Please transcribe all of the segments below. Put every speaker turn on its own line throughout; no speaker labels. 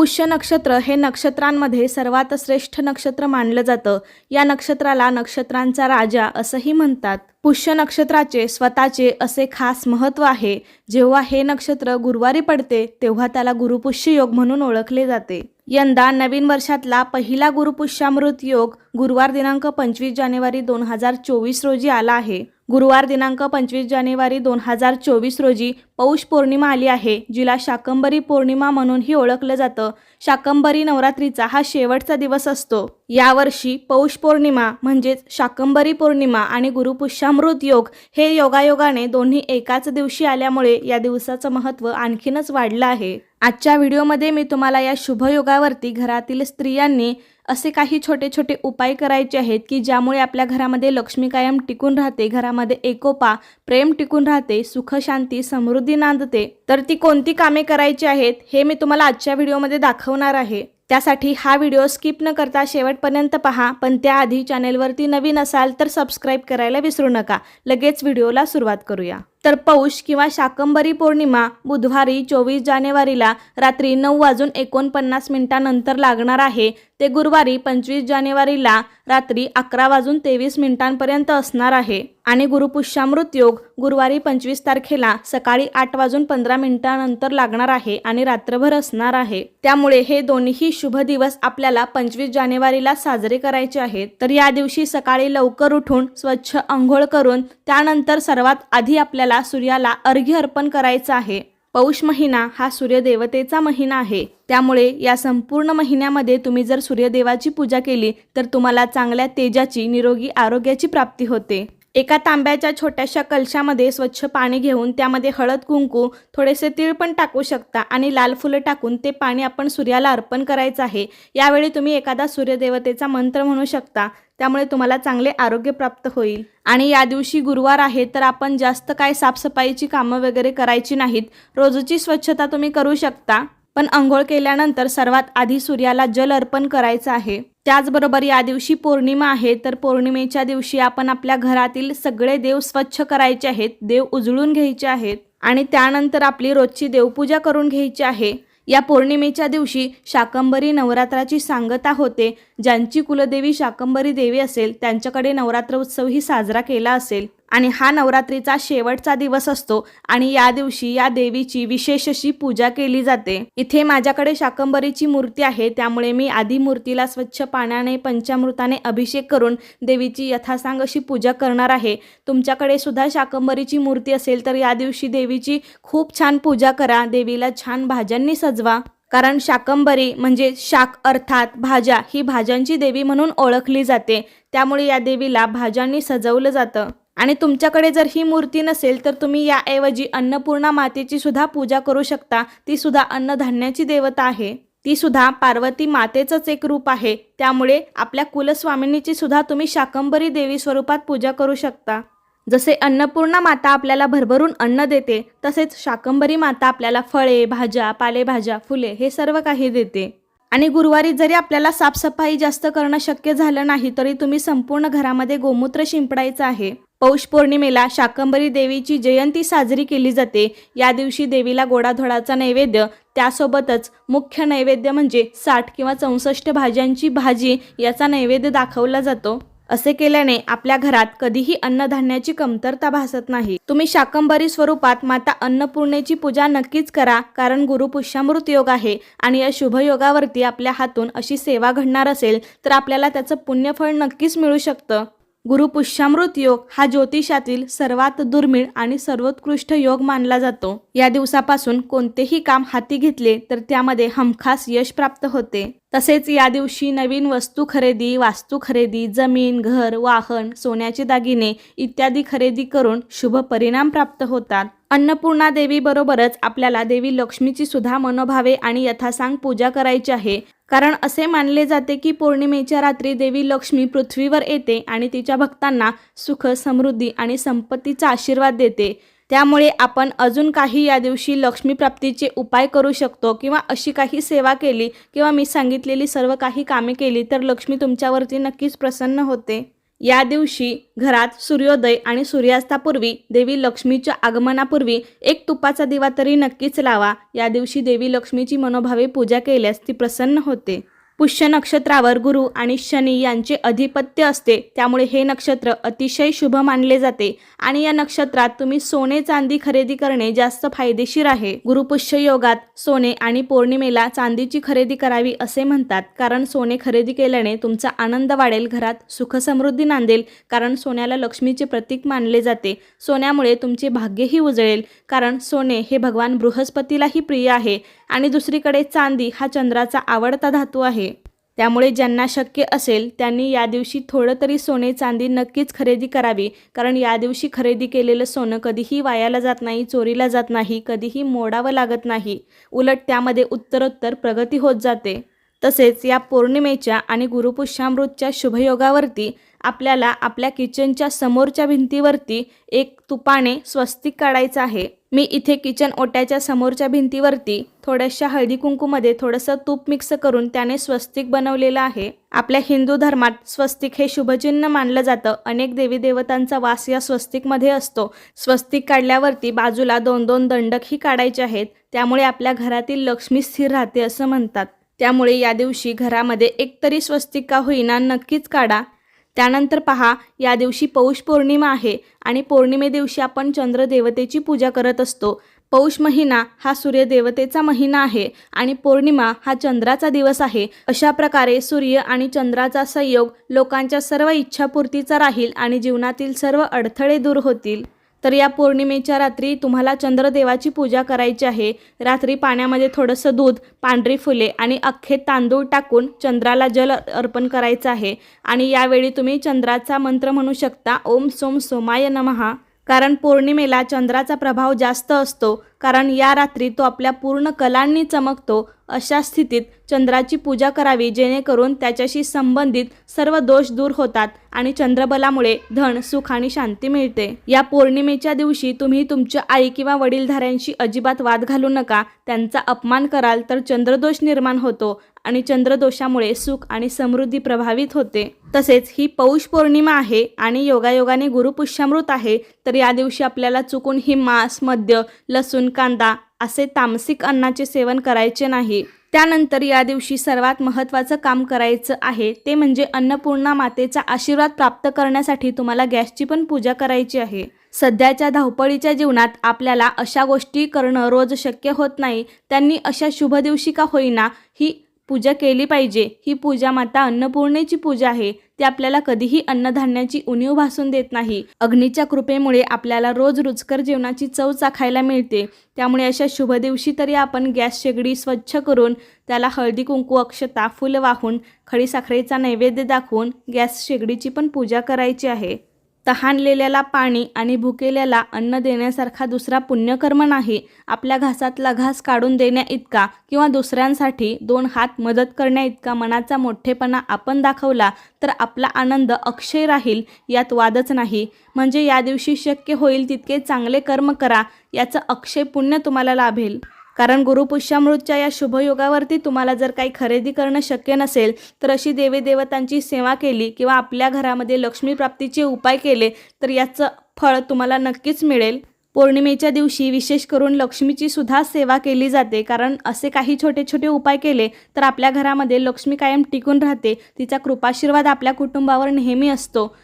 पुष्य नक्षत्र हे नक्षत्रांमध्ये सर्वात श्रेष्ठ नक्षत्र मानलं जातं. या नक्षत्राला नक्षत्रांचा राजा असंही म्हणतात. पुष्य नक्षत्राचे स्वतःचे असे खास महत्त्व आहे. जेव्हा हे नक्षत्र गुरुवारी पडते तेव्हा त्याला गुरुपुष्य योग म्हणून ओळखले जाते. यंदा नवीन वर्षातला पहिला गुरुपुष्यामृत योग गुरुवार दिनांक पंचवीस जानेवारी दोन हजार चोवीस रोजी आला आहे. गुरुवार दिनांक पंचवीस जानेवारी दोन हजार चोवीस रोजी पौष पौर्णिमा आली आहे जिला शाकंबरी पौर्णिमा म्हणूनही ओळखलं जातं. शाकंबरी नवरात्रीचा हा शेवटचा दिवस असतो. यावर्षी पौष पौर्णिमा म्हणजेच शाकंबरी पौर्णिमा आणि गुरुपुष्यामृत योग हे योगायोगाने दोन्ही एकाच दिवशी आल्यामुळे या दिवसाचं महत्त्व आणखीनच वाढलं आहे. आजच्या व्हिडिओमध्ये मी तुम्हाला या शुभयोगावरती घरातील स्त्रियांनी असे काही छोटे छोटे उपाय करायचे आहेत की ज्यामुळे आपल्या घरामध्ये लक्ष्मी कायम टिकून राहते घरामध्ये एकोपा प्रेम टिकून राहते सुख शांती समृद्धी नांदते. तर ती कोणती कामे करायची आहेत हे मी तुम्हाला आजच्या व्हिडिओमध्ये दाखवणार आहे. त्यासाठी हा व्हिडिओ स्किप न करता शेवटपर्यंत पहा पण त्याआधी चॅनेलवरती नवीन असाल तर सबस्क्राईब करायला विसरू नका. लगेच व्हिडिओला सुरुवात करूया. तर पौष किंवा शाकंबरी पौर्णिमा बुधवारी चोवीस जानेवारीला रात्री नऊ वाजून एकोणपन्नास मिनिटांनंतर लागणार आहे. ते गुरुवारी पंचवीस जानेवारीला रात्री अकरा वाजून तेवीस मिनिटांपर्यंत असणार आहे. आणि गुरुपुष्यामृत योग गुरुवारी पंचवीस तारखेला सकाळी आठ वाजून पंधरा मिनिटांनंतर लागणार आहे आणि रात्रभर असणार आहे. त्यामुळे हे दोन्ही शुभ दिवस आपल्याला पंचवीस जानेवारीला साजरे करायचे आहेत. तर या दिवशी सकाळी लवकर उठून स्वच्छ आंघोळ करून त्यानंतर सर्वात आधी आपल्याला सूर्याला अर्घ्य अर्पण करायचं आहे. पौष महिना हा सूर्यदेवतेचा महिना आहे. त्यामुळे या संपूर्ण महिन्यामध्ये तुम्ही जर सूर्यदेवाची पूजा केली तर तुम्हाला चांगल्या तेजाची निरोगी आरोग्याची प्राप्ती होते. एका तांब्याच्या छोट्याशा कलशामध्ये स्वच्छ पाणी घेऊन त्यामध्ये हळद कुंकू थोडेसे तीळ पण टाकू शकता आणि लाल फुलं टाकून ते पाणी आपण सूर्याला अर्पण करायचं आहे. यावेळी तुम्ही एखादा सूर्यदेवतेचा मंत्र म्हणू शकता. त्यामुळे तुम्हाला चांगले आरोग्य प्राप्त होईल. आणि या दिवशी गुरुवार आहे तर आपण जास्त काय साफसफाईची कामं वगैरे करायची नाहीत. रोजची स्वच्छता तुम्ही करू शकता. पण आंघोळ केल्यानंतर सर्वात आधी सूर्याला जल अर्पण करायचं आहे. त्याचबरोबर या दिवशी पौर्णिमा आहे तर पौर्णिमेच्या दिवशी आपण आपल्या घरातील सगळे देव स्वच्छ करायचे आहेत देव उजळून घ्यायचे आहेत आणि त्यानंतर आपली रोजची देवपूजा करून घ्यायची आहे. या पौर्णिमेच्या दिवशी शाकंबरी नवरात्राची सांगता होते ज्यांची कुलदेवी शाकंबरी देवी असेल त्यांच्याकडे नवरात्र उत्सवही साजरा केला असेल. आणि हा नवरात्रीचा शेवटचा दिवस असतो आणि या दिवशी या देवीची विशेष अशी पूजा केली जाते. इथे माझ्याकडे शाकंबरीची मूर्ती आहे त्यामुळे मी आधी मूर्तीला स्वच्छ पाण्याने पंचामृताने अभिषेक करून देवीची यथासांग अशी पूजा करणार आहे. तुमच्याकडे सुद्धा शाकंबरीची मूर्ती असेल तर या दिवशी देवीची खूप छान पूजा करा देवीला छान भाज्यांनी सजवा. कारण शाकंबरी म्हणजे शाक अर्थात भाज्या ही भाज्यांची देवी म्हणून ओळखली जाते त्यामुळे या देवीला भाज्यांनी सजवलं जातं. आणि तुमच्याकडे जर ही मूर्ती नसेल तर तुम्ही याऐवजी अन्नपूर्णा मातेची सुद्धा पूजा करू शकता. ती सुद्धा अन्नधान्याची देवता आहे. ती सुद्धा पार्वती मातेचंच एक रूप आहे. त्यामुळे आपल्या कुलस्वामिनीची सुद्धा तुम्ही शाकंबरी देवी स्वरूपात पूजा करू शकता. जसे अन्नपूर्णा माता आपल्याला भरभरून अन्न देते तसेच शाकंबरी माता आपल्याला फळे भाज्या पालेभाज्या फुले हे सर्व काही देते. आणि गुरुवारी जरी आपल्याला साफसफाई जास्त करणं शक्य झालं नाही तरी तुम्ही संपूर्ण घरामध्ये गोमूत्र शिंपडायचं आहे. पौष पौर्णिमेला शाकंबरी देवीची जयंती साजरी केली जाते. या दिवशी देवीला गोडाधोडाचा नैवेद्य त्यासोबतच मुख्य नैवेद्य म्हणजे साठ किंवा चौसष्ट भाज्यांची भाजी याचा नैवेद्य दाखवला जातो. असे केल्याने आपल्या घरात कधीही अन्नधान्याची कमतरता भासत नाही. तुम्ही शाकंबरी स्वरूपात माता अन्नपूर्णेची पूजा नक्कीच करा कारण गुरुपुष्यामृत योग आहे आणि या शुभयोगावरती आपल्या हातून अशी सेवा घडणार असेल तर आपल्याला त्याचं पुण्यफळ नक्कीच मिळू शकतं. गुरुपुष्यामृत योग हा ज्योतिषातील सर्वात दुर्मिळ आणि सर्वोत्कृष्ट योग मानला जातो. या दिवसापासून कोणतेही काम हाती घेतले तर त्यामध्ये हमखास यश प्राप्त होते. तसेच या दिवशी नवीन वस्तू खरेदी वास्तू खरेदी जमीन घर वाहन सोन्याचे दागिने इत्यादी खरेदी करून शुभ परिणाम प्राप्त होतात. अन्नपूर्णा देवीबरोबरच आपल्याला देवी लक्ष्मीची सुद्धा मनोभावे आणि यथासांग पूजा करायची आहे. कारण असे मानले जाते की पौर्णिमेच्या रात्री देवी लक्ष्मी पृथ्वीवर येते आणि तिच्या भक्तांना सुख समृद्धी आणि संपत्तीचा आशीर्वाद देते. त्यामुळे आपण अजून काही या दिवशी लक्ष्मी प्राप्तीचे उपाय करू शकतो किंवा अशी काही सेवा केली किंवा मी सांगितलेली सर्व काही कामे केली तर लक्ष्मी तुमच्यावरती नक्कीच प्रसन्न होते. या दिवशी घरात सूर्योदय आणि सूर्यास्तापूर्वी देवी लक्ष्मीच्या आगमनापूर्वी एक तुपाचा दिवा तरी नक्कीच लावा. या दिवशी देवी लक्ष्मीची मनोभावे पूजा केल्यास ती प्रसन्न होते. पुष्य नक्षत्रावर गुरु आणि शनी यांचे अधिपत्य असते. त्यामुळे हे नक्षत्र अतिशय शुभ मानले जाते आणि या नक्षत्रात तुम्ही सोने चांदी खरेदी करणे जास्त फायदेशीर आहे. गुरुपुष्य योगात सोने आणि पौर्णिमेला चांदीची खरेदी करावी असे म्हणतात. कारण सोने खरेदी केल्याने तुमचा आनंद वाढेल घरात सुख समृद्धी नांदेल कारण सोन्याला लक्ष्मीचे प्रतीक मानले जाते. सोन्यामुळे तुमचे भाग्यही उजळेल कारण सोने हे भगवान बृहस्पतीलाही प्रिय आहे. आणि दुसरीकडे चांदी हा चंद्राचा आवडता धातू आहे. त्यामुळे ज्यांना शक्य असेल त्यांनी या दिवशी थोडं तरी सोने चांदी नक्कीच खरेदी करावी. कारण या दिवशी खरेदी केलेलं सोनं कधीही वायाला जात नाही चोरीला जात नाही कधीही मोडावं लागत नाही. उलट त्यामध्ये उत्तरोत्तर प्रगती होत जाते. तसेच या पौर्णिमेच्या आणि गुरुपुष्यामृतच्या शुभयोगावरती आपल्याला आपल्या किचनच्या समोरच्या भिंतीवरती एक तुपाने स्वस्तिक काढायचं आहे. मी इथे किचन ओट्याच्या समोरच्या भिंतीवरती थोड्याशा हळदी कुंकूमध्ये थोडंसं तूप मिक्स करून त्याने स्वस्तिक बनवलेलं आहे. आपल्या हिंदू धर्मात स्वस्तिक हे शुभचिन्ह मानलं जातं. अनेक देवी देवतांचा वास या स्वस्तिकमध्ये असतो. स्वस्तिक काढल्यावरती बाजूला दोन दोन दंडकही काढायचे आहेत. त्यामुळे आपल्या घरातील लक्ष्मी स्थिर राहते असं म्हणतात. त्यामुळे या दिवशी घरामध्ये एकतरी स्वस्तिक का होईना नक्कीच काढा. त्यानंतर पहा या दिवशी पौष पौर्णिमा आहे आणि पौर्णिमे दिवशी आपण चंद्रदेवतेची पूजा करत असतो. पौष महिना हा सूर्यदेवतेचा महिना आहे आणि पौर्णिमा हा चंद्राचा दिवस आहे. अशा प्रकारे सूर्य आणि चंद्राचा संयोग लोकांच्या सर्व इच्छापूर्तीचा राहील आणि जीवनातील सर्व अडथळे दूर होतील. तर या पौर्णिमेच्या रात्री तुम्हाला चंद्रदेवाची पूजा करायची आहे. रात्री पाण्यामध्ये थोडंसं दूध पांढरी फुले आणि अख्खे तांदूळ टाकून चंद्राला जल अर्पण करायचं आहे. आणि यावेळी तुम्ही चंद्राचा मंत्र म्हणू शकता. ओम सोम सोमाय नमहा कारण पौर्णिमेला चंद्राचा प्रभाव जास्त असतो कारण या रात्री तो आपल्या पूर्ण कलांनी चमकतो अशा स्थितीत चंद्राची पूजा करावी जेणेकरून त्याच्याशी संबंधित सर्व दोष दूर होतात आणि चंद्रबलामुळे धन सुख आणि शांती मिळते. या पौर्णिमेच्या दिवशी तुम्ही तुमच्या आई किंवा वडीलधाऱ्यांशी अजिबात वाद घालू नका त्यांचा अपमान कराल तर चंद्रदोष निर्माण होतो. आणि चंद्रदोषामुळे सुख आणि समृद्धी प्रभावित होते. तसेच ही पौष पौर्णिमा आहे आणि योगायोगाने गुरुपुष्यामृत आहे तर या दिवशी आपल्याला चुकून ही मांस मद्य लसूण कांदा असे तामसिक अन्नाचे सेवन करायचे नाही. त्यानंतर या दिवशी सर्वात महत्त्वाचं काम करायचं आहे ते म्हणजे अन्नपूर्णा मातेचा आशीर्वाद प्राप्त करण्यासाठी तुम्हाला गॅसची पण पूजा करायची आहे. सध्याच्या धावपळीच्या जीवनात आपल्याला अशा गोष्टी करणं रोज शक्य होत नाही. त्यांनी अशा शुभ दिवशी का होईना ही पूजा केली पाहिजे. ही पूजा माता अन्नपूर्णेची पूजा आहे. ती आपल्याला कधीही अन्नधान्याची उणीव भासून देत नाही. अग्नीच्या कृपेमुळे आपल्याला रोज रुचकर जेवणाची चव चाखायला मिळते. त्यामुळे अशा शुभ दिवशी तरी आपण गॅस शेगडी स्वच्छ करून त्याला हळदी कुंकू अक्षता फुलं वाहून खडीसाखरेचा नैवेद्य दाखवून गॅस शेगडीची पण पूजा करायची आहे. तहानलेल्याला पाणी आणि भुकेल्याला अन्न देण्यासारखा दुसरा पुण्यकर्म नाही. आपल्या घासातला घास काढून देण्या इतका किंवा दुसऱ्यांसाठी दोन हात मदत करण्या इतका मनाचा मोठेपणा आपण दाखवला तर आपला आनंद अक्षय राहील यात वादच नाही. म्हणजे या दिवशी शक्य होईल तितके चांगले कर्म करा याचं अक्षय पुण्य तुम्हाला लाभेल. कारण गुरुपुष्यामृतच्या या शुभयोगावरती तुम्हाला जर काही खरेदी करणं शक्य नसेल तर अशी देवी देवतांची सेवा केली किंवा आपल्या घरामध्ये लक्ष्मी प्राप्तीचे उपाय केले तर याचं फळ तुम्हाला नक्कीच मिळेल. पौर्णिमेच्या दिवशी विशेष करून लक्ष्मीची सुद्धा सेवा केली जाते कारण असे काही छोटे छोटे उपाय केले तर आपल्या घरामध्ये लक्ष्मी कायम टिकून राहते. तिचा कृपाशीर्वाद आपल्या कुटुंबावर नेहमी असतो.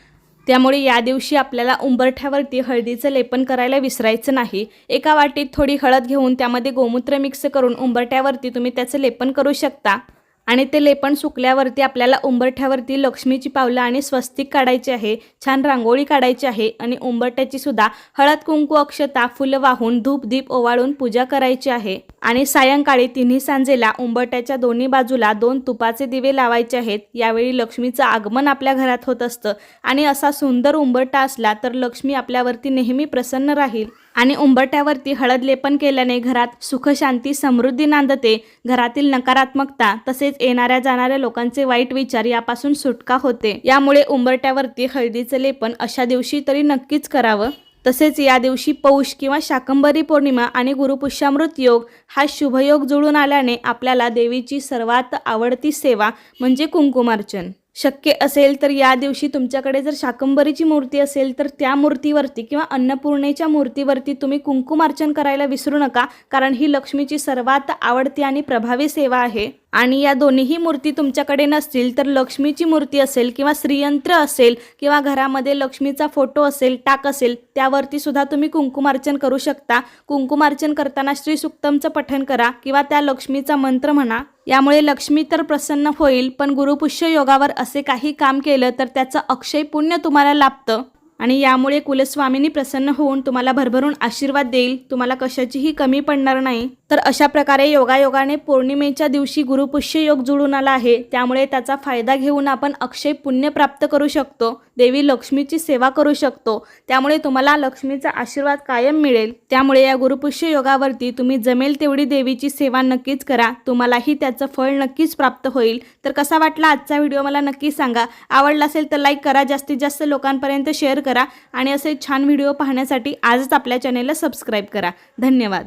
त्यामुळे या दिवशी आपल्याला उंबरठ्यावरती हळदीचं लेपन करायला विसरायचं नाही. एका वाटीत थोडी हळद घेऊन त्यामध्ये गोमूत्र मिक्स करून उंबरठ्यावरती तुम्ही त्याचं लेपन करू शकता. आणि ते लेपण सुकल्यावरती आपल्याला उंबरठ्यावरती लक्ष्मीची पावलं आणि स्वस्तिक काढायची आहे छान रांगोळी काढायची आहे आणि उंबरठ्याची सुद्धा हळद कुंकू अक्षता फुलं वाहून धूप दीप ओवाळून पूजा करायची आहे. आणि सायंकाळी तिन्ही सांजेला उंबरट्याच्या दोन्ही बाजूला दोन तुपाचे दिवे लावायचे आहेत. यावेळी लक्ष्मीचं आगमन आपल्या घरात होत असतं आणि असा सुंदर उंबरटा असला तर लक्ष्मी आपल्यावरती नेहमी प्रसन्न राहील. आणि उंबरट्यावरती हळद लेपन केल्याने घरात सुखशांती समृद्धी नांदते. घरातील नकारात्मकता तसेच येणाऱ्या जाणाऱ्या लोकांचे वाईट विचार यापासून सुटका होते. यामुळे उंबरट्यावरती हळदीचं लेपन अशा दिवशी तरी नक्कीच करावं. तसेच या दिवशी पौष किंवा शाकंबरी पौर्णिमा आणि गुरुपुष्यामृत योग हा शुभयोग जुळून आल्याने आपल्याला देवीची सर्वात आवडती सेवा म्हणजे कुंकुमार्चन. शक्य असेल तर या दिवशी तुमच्याकडे जर शाकंबरीची मूर्ती असेल तर त्या मूर्तीवरती किंवा अन्नपूर्णेच्या मूर्तीवरती तुम्ही कुंकुमार्चन करायला विसरू नका कारण ही लक्ष्मीची सर्वात आवडती आणि प्रभावी सेवा आहे. आणि या दोन्हीही मूर्ती तुमच्याकडे नसतील तर लक्ष्मीची मूर्ती असेल किंवा श्रीयंत्र असेल किंवा घरामध्ये लक्ष्मीचा फोटो असेल टाक असेल त्यावरती सुद्धा तुम्ही कुंकुमार्चन करू शकता. कुंकुमार्चन करताना श्री सुक्तमचं पठण करा किंवा त्या लक्ष्मीचा मंत्र म्हणा. यामुळे लक्ष्मी तर प्रसन्न होईल पण गुरुपुष्य योगावर असे काही काम केलं तर त्याचं अक्षय पुण्य तुम्हाला लाभतं. आणि यामुळे कुलस्वामींनी प्रसन्न होऊन तुम्हाला भरभरून आशीर्वाद देईल. तुम्हाला कशाचीही कमी पडणार नाही. तर अशा प्रकारे योगायोगाने पौर्णिमेच्या दिवशी गुरुपुष्य योग जुळून आला आहे. त्यामुळे त्याचा फायदा घेऊन आपण अक्षय पुण्य प्राप्त करू शकतो. देवी लक्ष्मीची सेवा करू शकतो. त्यामुळे तुम्हाला लक्ष्मीचा आशीर्वाद कायम मिळेल. त्यामुळे या गुरुपुष्य योगावरती तुम्ही जमेल तेवढी देवीची सेवा नक्कीच करा. तुम्हालाही त्याचं फळ नक्कीच प्राप्त होईल. तर कसा वाटला आजचा व्हिडिओ मला नक्की सांगा. आवडला असेल तर लाईक करा. जास्तीत जास्त लोकांपर्यंत शेअर करा. आणि असे छान व्हिडिओ पाहण्यासाठी आजच आपल्या चॅनेलला सबस्क्राईब करा. धन्यवाद.